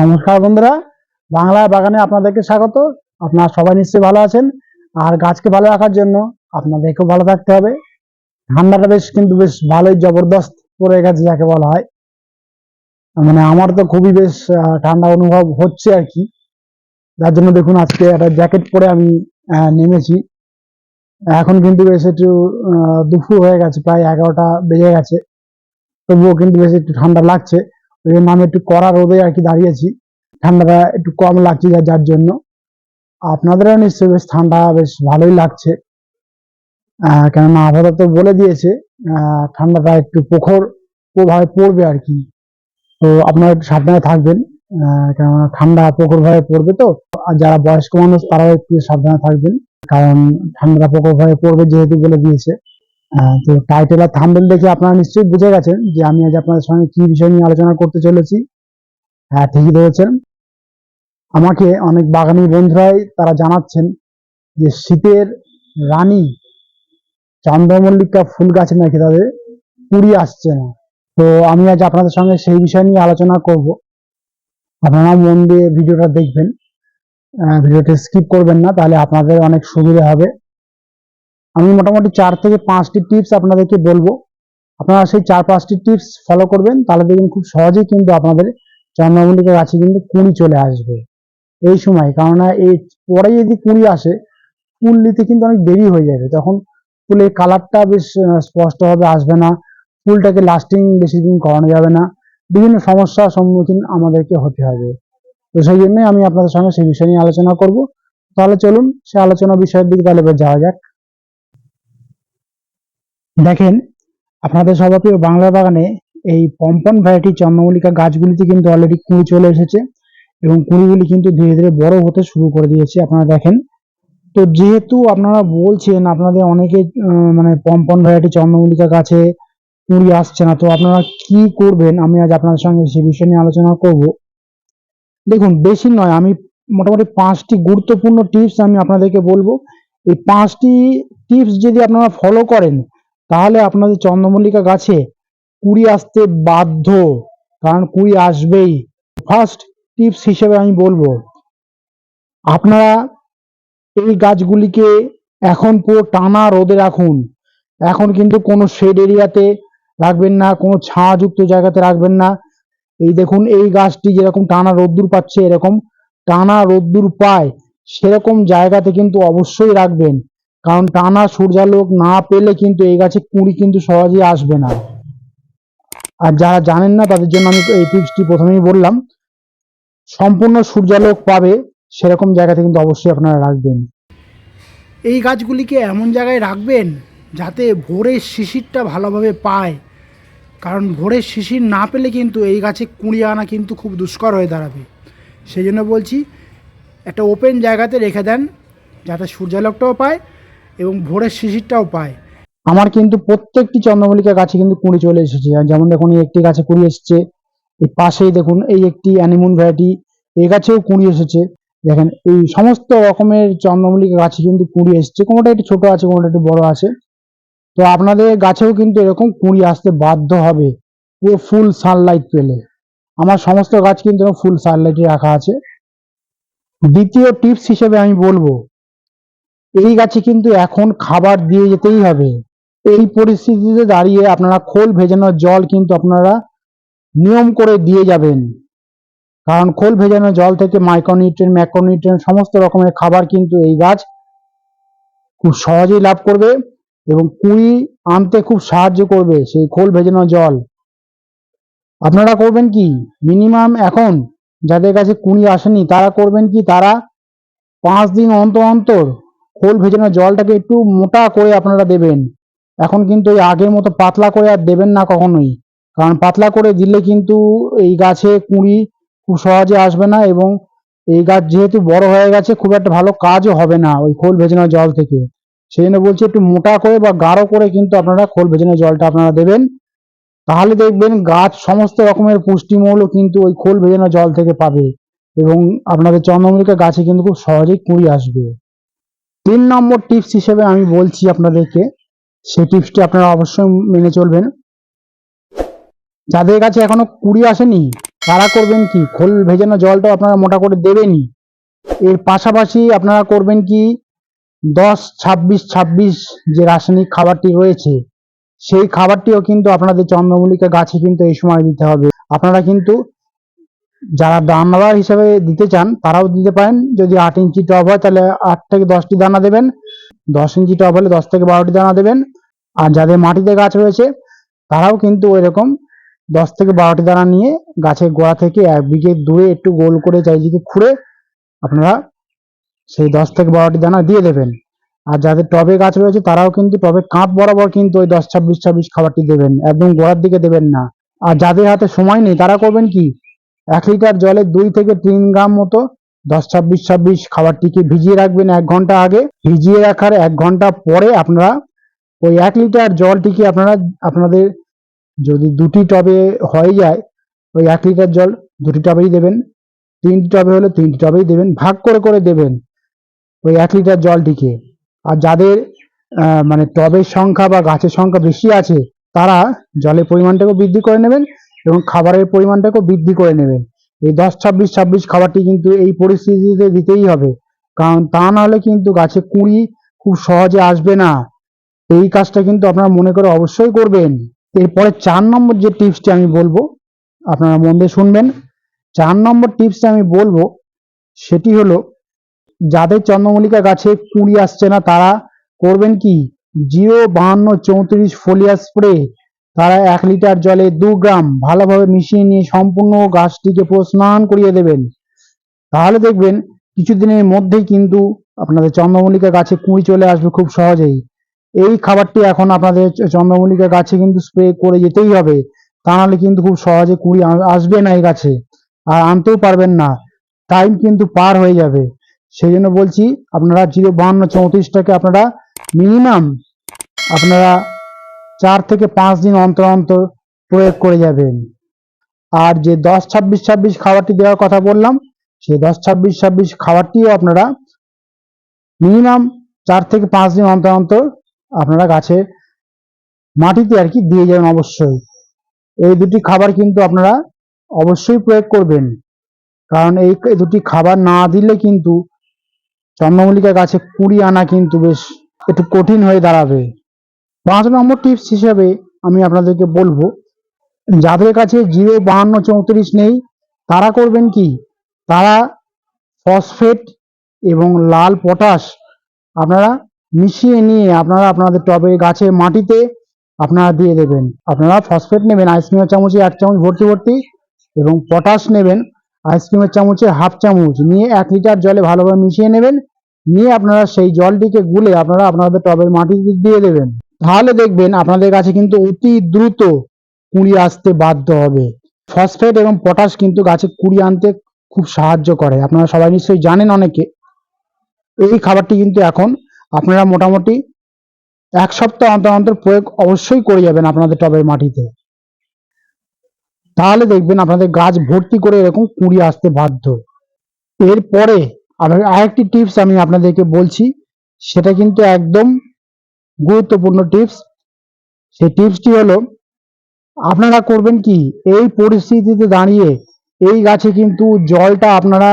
নমস্কার বন্ধুরা। বাংলা বাগানে আপনাদেরকে স্বাগত। আপনারা সবাই নিশ্চয়ই ভালো আছেন। আর গাছকে ভালো রাখার জন্য আপনাদেরকেও ভালো থাকতে হবে। ঠান্ডাটা বেশ কিন্তু বেশ ভালোই জবরদস্ত পড়ে গেছে, যাকে বলা হয়। মানে আমার তো খুবই বেশ ঠান্ডা অনুভব হচ্ছে আর কি। যার জন্য দেখুন, আজকে একটা জ্যাকেট পরে আমি নেমেছি। এখন কিন্তু বেশ একটু দুপুর হয়ে গেছে, প্রায় এগারোটা বেজে গেছে। তবুও কিন্তু বেশ একটু ঠান্ডা লাগছে। আমি একটু কড়া রোদে আর কি দাঁড়িয়েছি। ঠান্ডাটা একটু কম লাগছে যার জন্য। আপনাদেরও নিশ্চয়ই বেশ ঠান্ডা, বেশ ভালোই লাগছে। কেননা আবহাওয়া তো বলে দিয়েছে ঠান্ডাটা একটু প্রখর প্রভাবে পড়বে আর কি। তো আপনারা একটু সাবধানে থাকবেন। কেননা ঠান্ডা প্রখর ভাবে পড়বে তো। আর যারা বয়স্ক মানুষ, তারাও একটু সাবধানে থাকবেন। কারণ ঠান্ডাটা প্রখর ভাবে পড়বে যেহেতু বলে দিয়েছে। তো টাইটেল আর থাম্বেল দেখে আপনারা নিশ্চয়ই বুঝে গেছেন যে আমি আজ আপনাদের সঙ্গে কি বিষয় নিয়ে আলোচনা করতে চলেছি। হ্যাঁ ঠিকই ধরেছেন। আমাকে অনেক বাগানি বন্ধুরাই তারা জানাচ্ছেন যে শীতের রানী চন্দ্রমল্লিকা ফুল গাছে নাকি তাদের কুড়ি আসছে না। তো আমি আজ আপনাদের সঙ্গে সেই বিষয় নিয়ে আলোচনা করব। আপনারা মন দিয়ে ভিডিওটা দেখবেন। ভিডিওটা স্কিপ করবেন না, তাহলে আপনাদের অনেক সুবিধা হবে। আমি মোটামুটি চার থেকে পাঁচটি টিপস আপনাদেরকে বলব। আপনারা সেই চার পাঁচটি টিপস ফলো করবেন, তাহলে দেখবেন খুব সহজেই কিন্তু আপনাদের চন্দ্রমল্লিকা গাছে কিন্তু কুঁড়ি চলে আসবে এই সময়। কেননা এই পরে যদি কুঁড়ি আসে, ফুল নিতে কিন্তু অনেক দেরি হয়ে যাবে। তখন ফুলের কালারটা বেশ স্পষ্টভাবে আসবে না, ফুলটাকে লাস্টিং বেশি দিন করানো যাবে না। বিভিন্ন সমস্যার সম্মুখীন আমাদেরকে হতে হবে। তো সেই জন্যই আমি আপনাদের সঙ্গে সেই বিষয় নিয়ে আলোচনা করব। তাহলে চলুন সে আলোচনা বিষয়ের দিকে তাহলে যাওয়া যাক। দেখেন, আপনাদের সবাপ্রিয় বাংলা বাগানে এই পম্পন ভ্যারাইটি চন্দ্রমল্লিকা গাছগুলিতে কিন্তু অলরেডি কুঁড়ি চলে এসেছে এবং কুঁড়িগুলি কিন্তু ধীরে ধীরে বড় হতে শুরু করে দিয়েছে, আপনারা দেখেন। তো যেহেতু আপনারা বলছেন, আপনাদের অনেকে মানে পম্পন ভ্যারাইটি চন্দ্রমল্লিকা গাছে কুঁড়ি আসছে না, তো আপনারা কি করবেন? আমি আজ আপনাদের সঙ্গে সে বিষয় নিয়ে আলোচনা করব। দেখুন, বেশি নয়, আমি মোটামুটি পাঁচটি গুরুত্বপূর্ণ টিপস আমি আপনাদেরকে বলব। এই পাঁচটি টিপস যদি আপনারা ফলো করেন তাহলে আপনাদের চন্দ্রমল্লিকা গাছে কুড়ি আসতে বাধ্য, কারণ কুড়ি আসবেই। ফার্স্ট টিপস হিসেবে আমি বলব, আপনারা এই গাছগুলিকে এখন পুরো টানা রোদে রাখুন। এখন কিন্তু কোনো শেড এরিয়াতে রাখবেন না, কোনো ছায়াযুক্ত জায়গাতে রাখবেন না। এই দেখুন, এই গাছটি যেরকম টানা রোদ্দুর পাচ্ছে, এরকম টানা রোদ্দুর পায়, সেরকম জায়গাতে কিন্তু অবশ্যই রাখবেন। কারণ টানা সূর্যালোক না পেলে কিন্তু এই গাছে কুঁড়ি কিন্তু সহজেই আসবে না। আর যারা জানেন না, তাদের জন্য আমি এই টিপসটি প্রথমেই বললাম। সম্পূর্ণ সূর্যালোক পাবে সেরকম জায়গাতে কিন্তু অবশ্যই আপনারা রাখবেন। এই গাছগুলিকে এমন জায়গায় রাখবেন যাতে ভোরের শিশিরটা ভালোভাবে পায়। কারণ ভোরের শিশির না পেলে কিন্তু এই গাছে কুঁড়ি আনা কিন্তু খুব দুষ্কর হয়ে দাঁড়াবে। সেই জন্য বলছি, একটা ওপেন জায়গাতে রেখে দেন যাতে সূর্যালোকটাও পায় এবং ভোরের শিশিরটাও পায়। আমার কিন্তু প্রত্যেকটি চন্দ্রমল্লিকা গাছে কিন্তু কুঁড়ি চলে এসেছে। যেমন দেখুন, এই একটি গাছে কুঁড়ি এসেছে। এই পাশেই দেখুন, এই একটি অ্যানিমন ভ্যারাইটি, এই গাছেও কুঁড়ি এসেছে। দেখেন, এই সমস্ত রকমের চন্দ্রমল্লিকা গাছে কিন্তু কুঁড়ি এসেছে। কোনোটা একটু ছোট আছে, কোনোটা একটু বড় আছে। তো আপনাদের গাছেও কিন্তু এরকম কুঁড়ি আসতে বাধ্য হবে। পুরো ফুল সানলাইট পেলে। আমার সমস্ত গাছ কিন্তু ফুল সানলাইটে রাখা আছে। দ্বিতীয় টিপস হিসেবে আমি বলব এই গাছে কিন্তু এখন খাবার দিয়ে যেতেই হবে। এই পরিস্থিতিতে দাঁড়িয়ে আপনারা খোল ভেজানো জল কিন্তু আপনারা নিয়ম করে দিয়ে যাবেন। কারণ খোল ভেজানো জল থেকে মাইক্রোনিউট্রিয়েন ম্যাক্রোনিউট্রিয়েন সমস্ত রকমের খাবার কিন্তু এই গাছ খুব সহজেই লাভ করবে এবং কুড়ি আনতে খুব সাহায্য করবে সেই খোল ভেজানো জল। আপনারা করবেন কি? মিনিমাম এখন যাদের কাছে কুড়ি আসেনি, তারা করবেন কি? তারা পাঁচ দিন অন্তর অন্তর খোল ভেজানো জলটাকে একটু মোটা করে আপনারা দেবেন। এখন কিন্তু ওই আগের মতো পাতলা করে আর দেবেন না কখনোই। কারণ পাতলা করে দিলে কিন্তু এই গাছে কুঁড়ি খুব সহজে আসবে না এবং এই গাছ যেহেতু বড় হয়ে গেছে, খুব একটা ভালো কাজও হবে না ওই খোল ভেজানো জল থেকে। সেই জন্য বলছি একটু মোটা করে বা গাঢ় করে কিন্তু আপনারা খোল ভেজানো জলটা আপনারা দেবেন। তাহলে দেখবেন গাছ সমস্ত রকমের পুষ্টিমূল্য কিন্তু ওই খোল ভেজানো জল থেকে পাবে এবং আপনাদের চন্দ্রমল্লিকা গাছে কিন্তু খুব সহজেই কুঁড়ি আসবে। তিন নম্বর টিপস হিসেবে আমি বলছি আপনাদেরকে। সেই টিপসটি আপনারা অবশ্যই মেনে চলবেন। যাদের কাছে এখনও কুড়ি আসেনি, তারা করবেন কি? খোল ভেজানো জলটা আপনারা মোটা করে দেবেনই। এর পাশাপাশি আপনারা করবেন কি? দশ, ছাব্বিশ ছাব্বিশ যে রাসায়নিক খাবারটি রয়েছে, সেই খাবারটিও কিন্তু আপনাদের চন্দ্রমল্লিকা গাছে কিন্তু এই সময় দিতে হবে। আপনারা কিন্তু যারা দানাদার হিসাবে দিতে চান, তারাও দিতে পারেন। যদি আট ইঞ্চি টব হয়, তাহলে আট থেকে দশটি দানা দেবেন। দশ ইঞ্চি টব হলে দশ থেকে বারোটি দানা দেবেন। আর যাদের মাটিতে গাছ রয়েছে, তারাও কিন্তু ওই রকম দশ থেকে বারোটি দানা নিয়ে গাছের গোড়া থেকে এক বিঘে দূরে একটু গোল করে চারিদিকে খুঁড়ে আপনারা সেই দশ থেকে বারোটি দানা দিয়ে দেবেন। আর যাদের টবে গাছ রয়েছে, তারাও কিন্তু টবে কাঁপ বরাবর কিন্তু ওই দশ, ছাব্বিশ ছাব্বিশ খাবারটি দেবেন। একদম গোড়ার দিকে দেবেন না। আর যাদের হাতে সময় নেই, তারা করবেন কি? এক লিটার জলে দুই থেকে তিন গ্রাম মতো দশ, ছাব্বিশ ছাব্বিশ খাবারটিকে ভিজিয়ে রাখবেন এক ঘণ্টা আগে। ভিজিয়ে রাখার এক ঘণ্টা পরে আপনারা ওই এক লিটার জলটিকে আপনারা, আপনাদের যদি দুটি টবে হয়ে যায়, ওই এক লিটার জল দুটি টবেই দেবেন, তিনটি টবে হলে তিনটি টবেই দেবেন, ভাগ করে করে দেবেন ওই এক লিটার জলটিকে আর যাদের মানে টবের সংখ্যা বা গাছের সংখ্যা বেশি আছে, তারা জলের পরিমাণটাকেও বৃদ্ধি করে নেবেন এবং খাবারের পরিমাণটাকেও বৃদ্ধি করে নেবেন এই দশ, ছাব্বিশ ছাব্বিশ খাবারটি কিন্তু এই পরিস্থিতিতে দিতেই হবে। কারণ তা না হলে কিন্তু গাছে কুঁড়ি খুব সহজে আসবে না। এই কাজটা কিন্তু আপনারা মনে করে অবশ্যই করবেন। এরপরে চার নম্বর যে টিপসটি আমি বলব, আপনারা মন দিয়ে শুনবেন। চার নম্বর টিপসটা আমি বলব, সেটি হলো, যাদের চন্দ্রমল্লিকা গাছে কুঁড়ি আসছে না, তারা করবেন কি? জিরো, বাহান্ন, চৌত্রিশ ফোলিয়া স্প্রে তারা এক লিটার জলে দু গ্রাম ভালোভাবে মিশিয়ে নিয়ে সম্পূর্ণ গাছটিকে পুরো স্নান করিয়ে দেবেন। তাহলে দেখবেন কিছুদিনের মধ্যেই কিন্তু আপনাদের চন্দ্রমল্লিকা গাছে কুঁড়ি চলে আসবে খুব সহজেই। এই খাবারটি এখন আপনাদের চন্দ্রমল্লিকা গাছে কিন্তু স্প্রে করে যেতেই হবে। তা নাহলে কিন্তু খুব সহজে কুঁড়ি আসবে না এই গাছে। আর আনতেও পারবেন না। টাইম কিন্তু পার হয়ে যাবে। সেই জন্য বলছি, আপনারা জিরো বাহান্ন চৌত্রিশটাকে আপনারা মিনিমাম আপনারা চার থেকে পাঁচ দিন অন্তর অন্তর প্রয়োগ করে যাবেন। আর যে দশ, ছাব্বিশ ছাব্বিশ খাবারটি দেওয়ার কথা বললাম, সেই দশ, ছাব্বিশ ছাব্বিশ খাবারটিও আপনারা মিনিমাম চার থেকে পাঁচ দিন অন্তর অন্তর আপনারা গাছে মাটিতে আর কি দিয়ে যাবেন অবশ্যই। এই দুটি খাবার কিন্তু আপনারা অবশ্যই প্রয়োগ করবেন। কারণ এই দুটি খাবার না দিলে কিন্তু চন্দ্রমল্লিকা গাছে কুড়ি আনা কিন্তু বেশ একটু কঠিন হয়ে দাঁড়াবে। পাঁচ নম্বর টিপস হিসেবে আমি আপনাদেরকে বলব, যাদের কাছে জিরো বাহান্ন চৌত্রিশ নেই, তারা করবেন কি? তারা ফসফেট এবং লাল পটাশ আপনারা মিশিয়ে নিয়ে আপনারা আপনাদের টবে গাছে মাটিতে আপনারা দিয়ে দেবেন। আপনারা ফসফেট নেবেন আইসক্রিমের চামচে এক চামচ ভর্তি ভর্তি এবং পটাশ নেবেন আইসক্রিমের চামচে হাফ চামচ। নিয়ে এক লিটার জলে ভালোভাবে মিশিয়ে নেবেন, নিয়ে আপনারা সেই জলটিকে গুলে আপনারা আপনাদের টবের মাটিতে দিয়ে দেবেন। তাহলে দেখবেন আপনাদের কাছে কিন্তু অতি দ্রুত কুঁড়ি আসতে বাধ্য হবে। ফসফেট এবং পটাশ কিন্তু গাছে কুঁড়ি আনতে খুব সাহায্য করে। আপনারা সবাই নিশ্চয়ই জানেন অনেকে। এই খাবারটি কিন্তু এখন আপনারা মোটামুটি এক সপ্তাহ অন্তর অন্তর প্রয়োগ অবশ্যই করে যাবেন আপনাদের টবের মাটিতে। তাহলে দেখবেন আপনাদের গাছ ভর্তি করে এরকম কুঁড়ি আসতে বাধ্য। এরপরে আরেকটি টিপস আমি আপনাদেরকে বলছি, সেটা কিন্তু একদম গুরুত্বপূর্ণ টিপস সেই টিপসটি হলো, আপনারা করবেন কি? এই পরিস্থিতিতে দাঁড়িয়ে এই গাছে কিন্তু জলটা আপনারা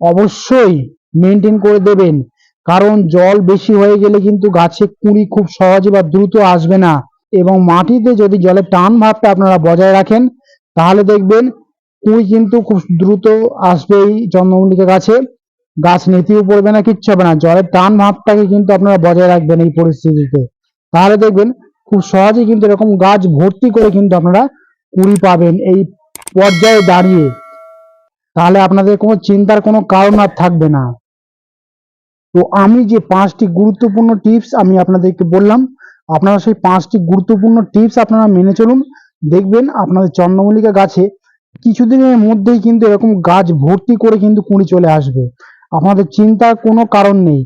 অবশ্যই মেনটেন করে দেবেন। কারণ জল বেশি হয়ে গেলে কিন্তু গাছে কুঁড়ি খুব সহজে বা দ্রুত আসবে না। এবং মাটিতে যদি জলের টান ভাবটা আপনারা বজায় রাখেন, তাহলে দেখবেন কুঁড়ি কিন্তু খুব দ্রুত আসবে এই চন্দ্রমল্লিকা গাছে। গাছ নেতিও পড়বে না, কিচ্ছু হবে না। জলের টান ভাবটাকে কিন্তু আপনারা বজায় রাখবেন এই পরিস্থিতিতে। তাহলে দেখবেন খুব সহজেই কিন্তু এরকম গাছ ভর্তি করে কিন্তু আপনারা কুড়ি পাবেন এই পর্যায়ে দাঁড়িয়ে। তাহলে আপনাদের কোনো চিন্তার কোনো কারণ আর থাকবে না। তো আমি যে পাঁচটি গুরুত্বপূর্ণ টিপস আমি আপনাদেরকে বললাম, আপনারা সেই পাঁচটি গুরুত্বপূর্ণ টিপস আপনারা মেনে চলুন। দেখবেন আপনাদের চন্দ্রমল্লিকা গাছে কিছুদিনের মধ্যেই কিন্তু এরকম গাছ ভর্তি করে কিন্তু কুঁড়ি চলে আসবে। আপনাদের চিন্তার কোনো কারণ নেই।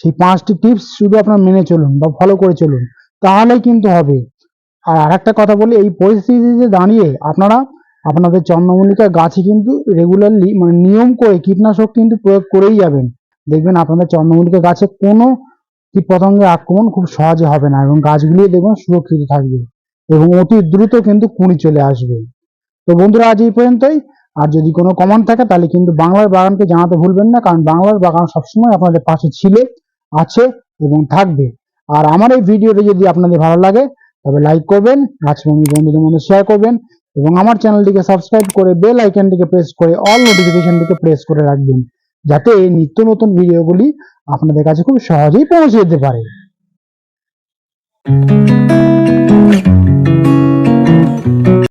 সেই পাঁচটি টিপস শুধু আপনারা মেনে চলুন বা ফলো করে চলুন, তাহলেই কিন্তু হবে। আর আরেকটা কথা বলি, এই পরিস্থিতিতে দাঁড়িয়ে আপনারা, আপনাদের চন্দ্রমল্লিকা গাছে কিন্তু রেগুলারলি মানে নিয়ম করে কীটনাশক কিন্তু প্রয়োগ করেই যাবেন। দেখবেন আপনাদের চন্দ্রমল্লিকা গাছে কোনো কীট পতঙ্গের আক্রমণ খুব সহজে হবে না এবং গাছগুলি দেখবেন সুরক্ষিত থাকবে এবং অতি দ্রুত কিন্তু কুঁড়ি চলে আসবে। তো বন্ধুরা, আজ এই পর্যন্তই। আর যদি কোনো কমেন্ট থাকে, তাহলে কিন্তু বাংলার বাগানকে জানাতে ভুলবেন না, কারণ বাংলার বাগান সবসময় আপনাদের পাশে ছিল, আছে এবং থাকবে। আর আমার এই ভিডিওটি যদি আপনাদের ভালো লাগে, তবে লাইক করবেন গাছপ্রেমী বন্ধুদের মধ্যে শেয়ার করবেন, এবং আমার চ্যানেলটিকে সাবস্ক্রাইব করে বেল আইকনটিকে প্রেস করে অল নোটিফিকেশনটিকে প্রেস করে রাখবেন, যাতে এই নিত্য নতুন ভিডিওগুলি আপনাদের কাছে খুব সহজেই পৌঁছে যেতে পারে।